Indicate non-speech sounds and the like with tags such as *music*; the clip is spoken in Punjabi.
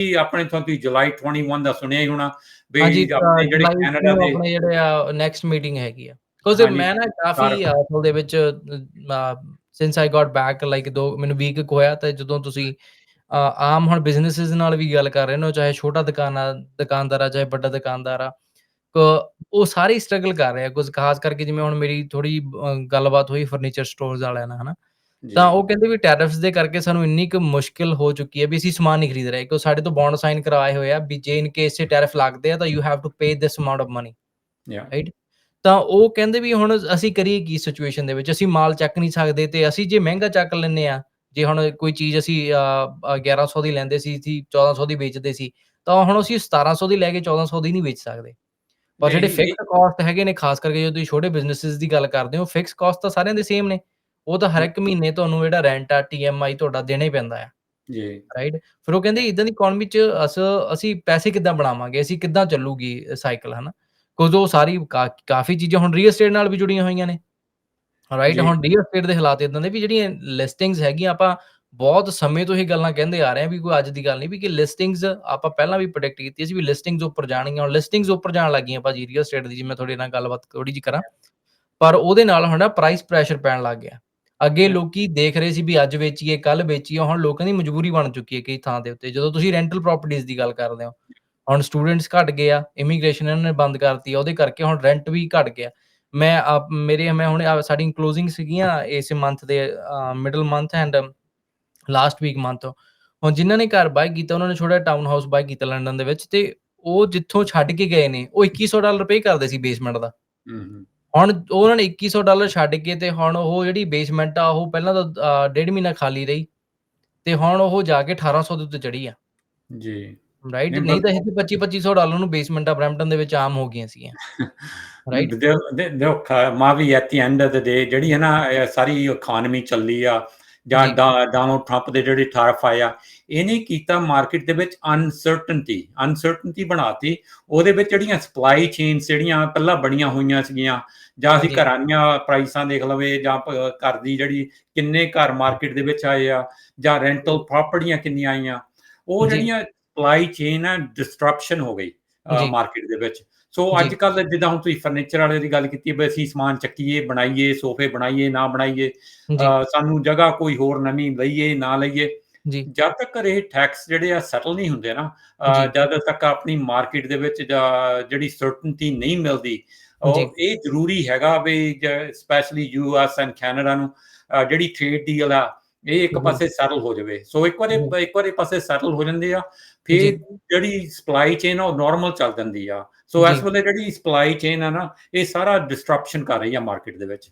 ਕਿ ਆਪਣੇ ਤੋਂ ਤੁਸੀਂ ਜੁਲਾਈ 21 ਦਾ ਸੁਣਿਆ ਹੀ ਹੋਣਾ ਵੀ ਆਪਣੇ ਜਿਹੜੇ ਕੈਨੇਡਾ ਨੂੰ ਦੇ ਆਪਣੇ ਜਿਹੜੇ ਆ ਨੈਕਸਟ ਮੀਟਿੰਗ ਹੈਗੀ ਆ। ਹਾਂਜੀ, ਮੈਂ ਨਾ ਕਾਫੀ। ਅਸਲ ਦੇ ਵਿੱਚ since I got back like ਦੋ ਮੈਨੂੰ ਵੀਕ ਹੋਇਆ ਤੇ ਜਦੋਂ ਤੁਸੀਂ ਆਮ ਹੁਣ ਬਿਜ਼ਨੈਸਸ ਨਾਲ ਵੀ ਗੱਲ ਕਰ ਰਹੇ ਹੋ ਚਾਹੇ ਛੋਟਾ ਦੁਕਾਨਾ ਦੁਕਾਨਦਾਰ ਆ ਚਾਹੇ ਵੱਡਾ ਦੁਕਾਨਦਾਰ ਆ ਕ- ਉਹ ਸਾਰੇ ਸਟਰਗਲ ਕਰ ਰਹੇ ਆ। ਕੁਝ ਖਾਸ ਕਰਕੇ ਜਿਵੇਂ ਹੁਣ ਮੇਰੀ ਥੋੜੀ ਗੱਲਬਾਤ ਹੋਈ ਫਰਨੀਚਰ ਸਟੋਰਸ ਵਾਲਿਆਂ ਨਾਲ ਹਨਾ? ਜੀ, ਤਾਂ ਉਹ ਕਹਿੰਦੇ ਵੀ ਟੈਰਿਫਸ ਦੇ ਕਰਕੇ ਸਾਨੂੰ ਇੰਨੀ ਕੁ ਮੁਸ਼ਕਿਲ ਹੋ ਚੁੱਕੀ ਹੈ ਵੀ ਅਸੀਂ ਸਮਾਨ ਨਹੀਂ ਖਰੀਦ ਰਹੇ ਕਿਉਂ ਸਾਡੇ ਤੋਂ ਬੌਂਡ ਸਾਈਨ ਕਰਵਾਏ ਹੋਏ ਆ ਵੀ ਜੇ ਇਨ ਕੇਸ ਸੇ ਟੈਰਿਫ ਲੱਗਦੇ ਆ ਤਾਂ you have to pay this amount of money Yeah. Right ਤਾਂ ਉਹ ਕਹਿੰਦੇ ਵੀ ਹੁਣ ਅਸੀਂ ਕਰੀਏ ਕੀ ਸਿਚੁਏਸ਼ਨ ਦੇ ਵਿੱਚ? ਅਸੀਂ ਮਾਲ ਚੱਕ ਨਹੀਂ ਸਕਦੇ ਤੇ ਅਸੀਂ ਜੇ ਮਹਿੰਗਾ ਚੱਕ ਲੈਂਦੇ ਆ ਜੇ ਹੁਣ ਕੋਈ ਚੀਜ਼ ਅਸੀਂ ਅ, ਅ, 1100 ਦੀ ਲੈਂਦੇ ਸੀ ਸੀ 1400 ਦੀ ਵੇਚਦੇ ਸੀ ਤਾਂ ਹੁਣ ਅਸੀਂ 1700 ਦੀ ਲੈ ਕੇ 1400 ਦੀ ਨਹੀਂ ਵੇਚ ਸਕਦੇ। ਪਰ ਜਿਹੜੇ ਨਹੀਂ, ਫਿਕਸ ਕਾਸਟ ਹੈਗੇ ਨੇ ਖਾਸ ਕਰਕੇ ਜਦੋਂ ਤੁਸੀਂ ਛੋਟੇ ਬਿਜ਼ਨੈਸਸ ਦੀ ਗੱਲ ਕਰਦੇ ਹੋ ਫਿਕਸ ਕਾਸਟ ਤਾਂ ਸਾਰਿਆਂ ਦੇ ਸੇਮ ਨੇ। ਉਹ ਤਾਂ ਹਰ ਇੱਕ ਮਹੀਨੇ ਤੁਹਾਨੂੰ ਜਿਹੜਾ ਰੈਂਟ ਆ ਟੀਐਮਆਈ ਤੁਹਾਡਾ ਦੇਣਾ ਹੀ ਪੈਂਦਾ ਆ। ਜੀ। ਰਾਈਟ ਫਿਰ ਉਹ ਕਹਿੰਦੇ ਇਦਾਂ ਦੀ ਇਕਨੋਮੀ ਚ ਅਸ ਅਸੀਂ ਪੈਸੇ ਕਿੱਦਾਂ ਬਣਾਵਾਂਗੇ? ਅਸੀਂ ਕਿੱਦਾਂ ਚੱਲੂਗੀ ਸਾਈਕਲ ਹਨਾ? ਕੁਝ ਉਹ ਸਾਰੀ ਕਾਫੀ ਚੀਜ਼ਾਂ ਹੁਣ ਰੀਅਲ ਏਸਟੇਟ ਨਾਲ ਵੀ ਜੁੜੀਆਂ ਹੋਈਆਂ ਨੇ। ਰਾਈਟ ਜੀ। ਹੁਣ ਰੀਅਲ ਏਸਟੇਟ ਦੇ ਹਾਲਾਤ ਇਦਾਂ ਦੇ ਵੀ ਜਿਹੜੀਆਂ ਲਿਸਟਿੰਗਸ ਹੈਗੀਆਂ ਆਪਾਂ ਬਹੁਤ ਸਮੇਂ ਤੋਂ ਇਹ ਗੱਲਾਂ ਕਹਿੰਦੇ ਆ ਰਹੇ ਆ ਵੀ ਕੋਈ ਅੱਜ ਦੀ ਗੱਲ ਨਹੀਂ ਵੀ ਕਿ ਲਿਸਟਿੰਗਸ ਆਪਾਂ ਪਹਿਲਾਂ ਵੀ ਪ੍ਰੈਡਿਕਟ ਕੀਤੀ ਸੀ ਵੀ ਲਿਸਟਿੰਗਸ ਉੱਪਰ ਜਾਣਗੀਆਂ। ਹੁਣ ਲਿਸਟਿੰਗਸ ਉੱਪਰ ਜਾਣ ਲੱਗੀਆਂ ਭਾਜੀ ਰੀਅਲ ਏਸਟੇਟ ਦੀ ਜਿਵੇਂ ਤੁਹਾਡੇ ਨਾਲ ਗੱਲਬਾਤ ਥੋੜੀ ਜਿਹੀ ਕਰਾਂ। ਪਰ ਉਹਦੇ ਨਾਲ ਹੁਣ ਪ੍ਰਾਈਸ ਪ੍ਰੈਸ਼ਰ ਪੈਣ ਲੱਗ ਗਿਆ। ਅੱਗੇ. ਲੋਕੀ ਦੇਖ ਰਹੇ ਸੀ ਵੀ ਅੱਜ ਵੇਚੀਏ ਕੱਲ ਵੇਚੀਏ ਹੁਣ ਲੋਕਾਂ ਦੀ ਮਜਬੂਰੀ ਬਣ ਚੁੱਕੀ ਹੈ ਕਈ ਥਾਂ ਦੇ ਉੱਤੇ। ਜਦੋਂ ਤੁਸੀਂ ਰੈਂਟਲ ਪ੍ਰਾਪਰਟੀਆਂ ਦੀ ਗੱਲ ਕਰਦੇ ਹੋ ਹੁਣ ਸਟੂਡੈਂਟਸ ਘਟ ਗਏ ਆ ਇਮੀਗ੍ਰੇਸ਼ਨ ਇਹਨਾਂ ਨੇ ਬੰਦ ਕਰਤੀ ਆ ਉਹਦੇ ਕਰਕੇ ਹੁਣ ਰੈਂਟ ਵੀ ਘਟ ਗਿਆ। ਮੈਂ ਆਪ- ਮੇਰੇ ਮੈਂ ਹੁਣ ਸਾਡੀ ਕਲੋਜ਼ਿੰਗ ਸੀਗੀਆਂ ਇਸ ਮੰਥ ਦੇ middle month and last week month ਹੁਣ ਜਿਨ੍ਹਾਂ ਨੇ ਘਰ ਬਾਈ ਕੀਤਾ ਉਹਨਾਂ ਨੇ ਛੋਟਾ ਟਾਊਨ ਹਾਊਸ ਬਾਈ ਕੀਤਾ ਲੰਡਨ ਦੇ ਵਿੱਚ ਤੇ ਉਹ ਜਿੱਥੋਂ ਛੱਡ ਕੇ ਗਏ ਨੇ ਉਹ 2100 ਡਾਲਰ ਪੇ ਕਰਦੇ ਸੀ ਬੇਸਮੈਂਟ ਦਾ। ਹੂੰ। ਹੁਣ ਉਹਨਾਂ ਨੇ 2100 ਡਾਲਰ ਛੱਡ ਕੇ ਤੇ ਹੁਣ ਉਹ ਜਿਹੜੀ ਬੇਸਮੈਂਟ ਆ ਉਹ ਪਹਿਲਾਂ ਤਾਂ ਡੇਢ ਮਹੀਨਾ ਖਾਲੀ ਰਹੀ ਤੇ ਹੁਣ ਉਹ ਜਾ ਕੇ 1800 ਦੇ ਉੱਤੇ ਚੜੀ ਆ। ਜੀ। ਰਾਈਟ ਨਹੀਂ, ਤਾਂ ਇਹ 25 2500 ਡਾਲਰ ਨੂੰ ਬੇਸਮੈਂਟਾਂ ਬ੍ਰੈਂਪਟਨ ਦੇ ਵਿੱਚ ਆਮ ਹੋ ਗਈਆਂ ਸੀਗੀਆਂ। *laughs* ਰਾਈਟ ਦੇਖੋ ਮਾ ਵੀ at the end of the day ਜਿਹੜੀ ਹੈ ਨਾ ਸਾਰੀ ਇਕਨੋਮੀ ਚੱਲੀ ਆ ਜਾਂ। ਡੋਨਲਡ ਟਰੰਪ ਦੇ ਜਿਹੜੇ ਟੈਰਿਫ ਆਇਆ ਇਹਨੇ ਕੀਤਾ ਮਾਰਕੀਟ ਦੇ ਵਿੱਚ ਅਨਸਰਟਨਟੀ ਅਨਸਰਟਨਟੀ ਬਣਾਤੀ ਉਹਦੇ ਵਿੱਚ ਜਿਹੜੀਆਂ ਸਪਲਾਈ ਚੇਨਸ ਜਿਹੜੀਆਂ ਪਹਿਲਾਂ ਬਣੀਆਂ ਹੋਈਆਂ ਸੀਗੀਆਂ ਜਾਂ ਅਸੀਂ। ਘਰਾਂ ਦੀਆਂ ਪ੍ਰਾਈਸਾਂ ਦੇਖ ਲਵੇ ਜਾਂ ਘਰ ਦੀ ਜਿਹੜੀ ਕਿੰਨੇ ਘਰ ਮਾਰਕੀਟ ਦੇ ਵਿੱਚ ਆਏ ਆ ਜਾਂ ਰੈਂਟਲ ਪ੍ਰਾਪਰਟੀਆਂ ਕਿੰਨੀਆਂ ਆਈਆਂ ਉਹ। ਜਿਹੜੀਆਂ ਸਪਲਾਈ ਚੇਨ ਆ ਡਿਸਟਰਪਸ਼ਨ ਹੋ ਗਈ। ਮਾਰਕੀਟ ਦੇ ਵਿੱਚ ਸੋ। ਅੱਜ ਕੱਲ ਜਿੱਦਾਂ ਹੁਣ ਤੁਸੀਂ ਫਰਨੀਚਰ ਵਾਲੇ ਦੀ ਗੱਲ ਕੀਤੀ ਵੀ ਅਸੀਂ ਸਮਾਨ ਚੱਕੀਏ ਬਣਾਈਏ ਸੋਫੇ ਬਣਾਈਏ ਨਾ ਬਣਾਈਏ ਸਾਨੂੰ ਜਗ੍ਹਾ ਕੋਈ ਹੋਰ ਨਵੀਂ ਲਈਏ ਨਾ ਲਈਏ ਜੀ ਜਦ ਤੱਕ ਇਹ ਟੈਕਸ ਜਿਹੜੇ ਆ ਸੈਟਲ ਨਹੀਂ ਹੁੰਦੇ ਨਾ। ਜਦ ਤੱਕ ਆਪਣੀ ਮਾਰਕੀਟ ਦੇ ਵਿੱਚ ਜਿਹੜੀ ਸਰਟਨਟੀ ਨਹੀਂ ਮਿਲਦੀ ਉਹ। ਇਹ ਜ਼ਰੂਰੀ ਹੈਗਾ ਵੀ ਸਪੈਸ਼ਲੀ ਯੂ ਐਸ ਐਂਡ ਕੈਨੇਡਾ ਨੂੰ ਜਿਹੜੀ ਟ੍ਰੇਡ ਡੀਲ ਆ ਇਹ ਇੱਕ। ਪਾਸੇ ਸੈਟਲ ਹੋ ਜਾਵੇ ਸੋ ਇੱਕ ਵਾਰੀ। ਇੱਕ ਵਾਰੀ ਪਾਸੇ ਸੈਟਲ ਹੋ ਜਾਂਦੇ ਆ ਫਿਰ। ਜਿਹੜੀ ਸਪਲਾਈ ਚੇਨ ਆ ਉਹ ਨਾਰਮਲ ਚੱਲ ਜਾਂਦੀ ਆ ਸੋ ਇਸ। ਵੇਲੇ ਜਿਹੜੀ ਸਪਲਾਈ ਚੇਨ ਆ ਨਾ ਇਹ ਸਾਰਾ ਡਿਸਟਰਪਸ਼ਨ ਕਰ ਰਹੀ ਆ ਮਾਰਕੀਟ ਦੇ ਵਿੱਚ